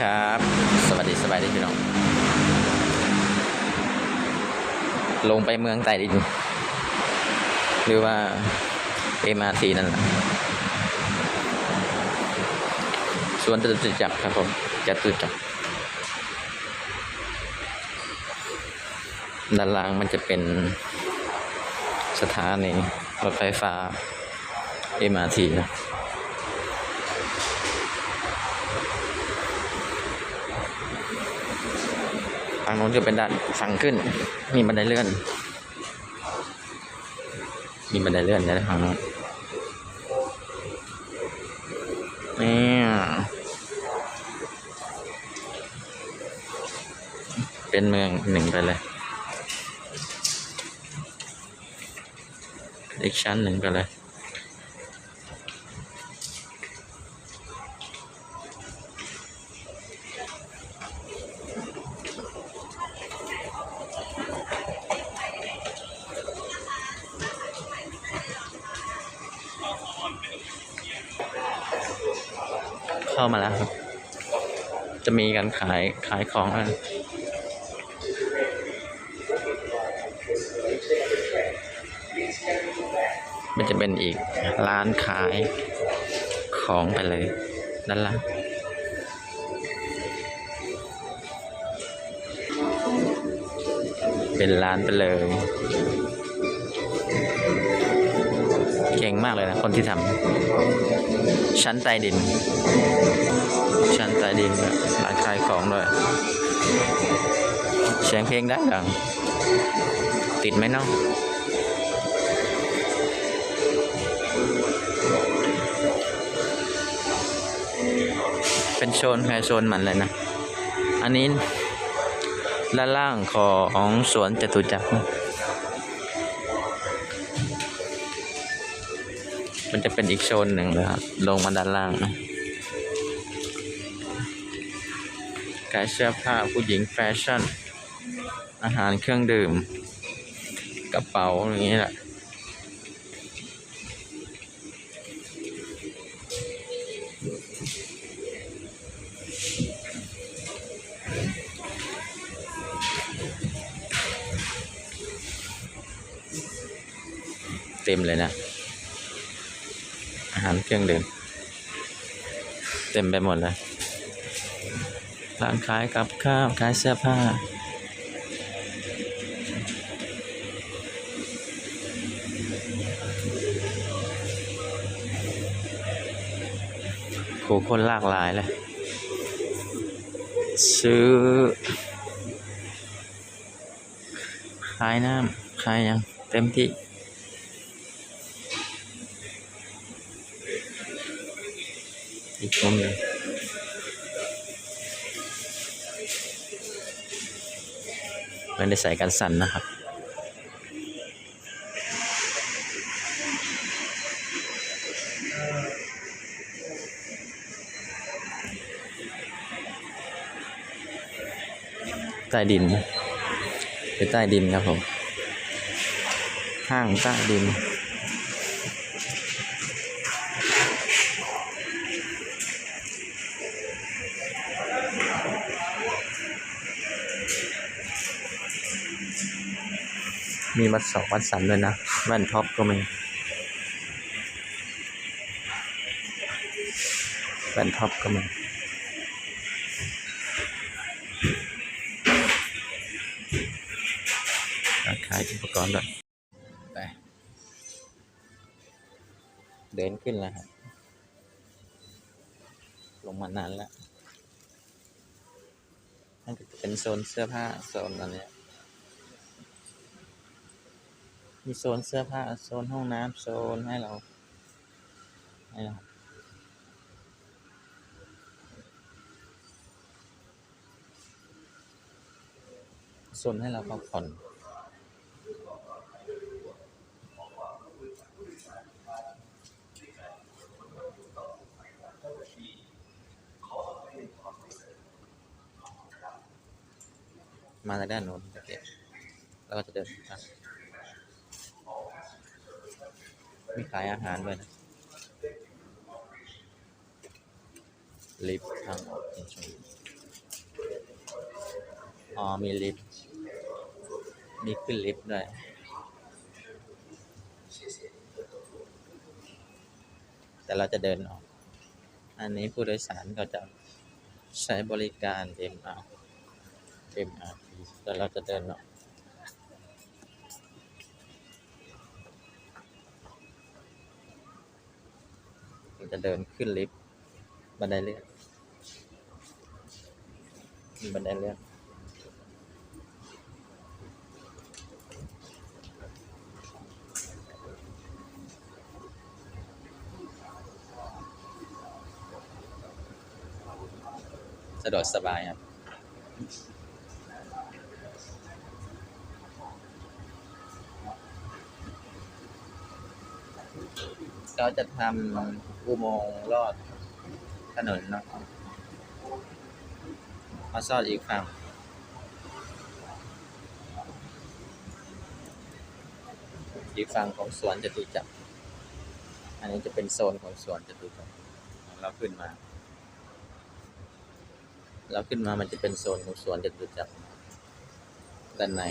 ครับ สวัสดีสบายดีพี่น้อง ลงไปเมืองใต้ดินหรือว่าเอ็มอาร์ทีนั่นแหละสวนจตุจักรครับผมจตุจักรด้านล่างมันจะเป็นสถานีรถไฟฟ้า MRT นะ ทางโน้นจะเป็นด้านฝั่งขึ้น มีบันไดเลื่อน มีบันไดเลื่อนนะทางโน้นเนี่ยเป็นเมืองหนึ่งไปเลยอีกชั้นหนึ่งไปเลย เข้ามาแล้วครับ จะมีการขายขายของกันมันจะเป็นอีกร้านขายของไปเลยด้านล่างเป็นร้านไปเลย เก่งมากเลยนะ คนที่ทำชั้นใต้ดิน ชั้นใต้ดินร้านขายของด้วยเสียงเพลงได้ดังติดไหมเนาะเป็นโซนใครโซนมันเลยนะ อันนี้ด้านล่างของสวนจตุจักร มันจะเป็นอีกโซนหนึ่งเลยครับ ลงมาด้านล่างนะขายเสื้อผ้าผู้หญิงแฟชั่น อาหารเครื่องดื่ม กระเป๋าอย่างนี้แหละเต็มเลยนะาหารเครื่องดื่มเต็มไปหมดเลยร้านขายกับข้าวขายเสื้อผ้าโหคนหลากหลายเลย ซื้อ ขายน้ำขายยังเต็มที่ อีกมุมหนึ่งไม่ได้ใส่กันสั่นนะครับใต้ดินคือใต้ดินครับผมห้างใต้ดิน มีวัดสองวัดสันด้วยนะแว่นท็อปก็มีแว่นท็อปก็มีรานขายอุปกรณ์ด้วยไปเดินขึ้นแล้วครับลงมานานแล้วนั่นก็จะเป็นโซนเสื้อผ้าโซนอันเนี้ย มีโซนเสื้อผ้า โซนห้องน้ำโซนให้เรา ให้เราโซนให้เราพักผ่อนมาจากด้านโน้นโอเคแล้วก็จะเดินทาง มีขายอาหารด้วยนะลิฟต์ทางออกอ๋อมีลิฟต์ มีขึ้นลิฟต์ด้วยแต่เราจะเดินออก อันนี้ผู้โดยสารก็จะใช้บริการ MR MRT แต่เราจะเดินออก จะเดินขึ้นลิฟต์บันไดเลื่อนมีบันไดเลื่อนสะดวกสบายครับก็จะทำ อุโมงค์ลอดถนนเนาะมาซอดอีกฝั่งอีกฝั่งของสวนจตุจักรอันนี้จะเป็นโซนของสวนจตุจักรเราขึ้นมา เราขึ้นมามันจะเป็นโซนของสวนจตุจักรด้านใน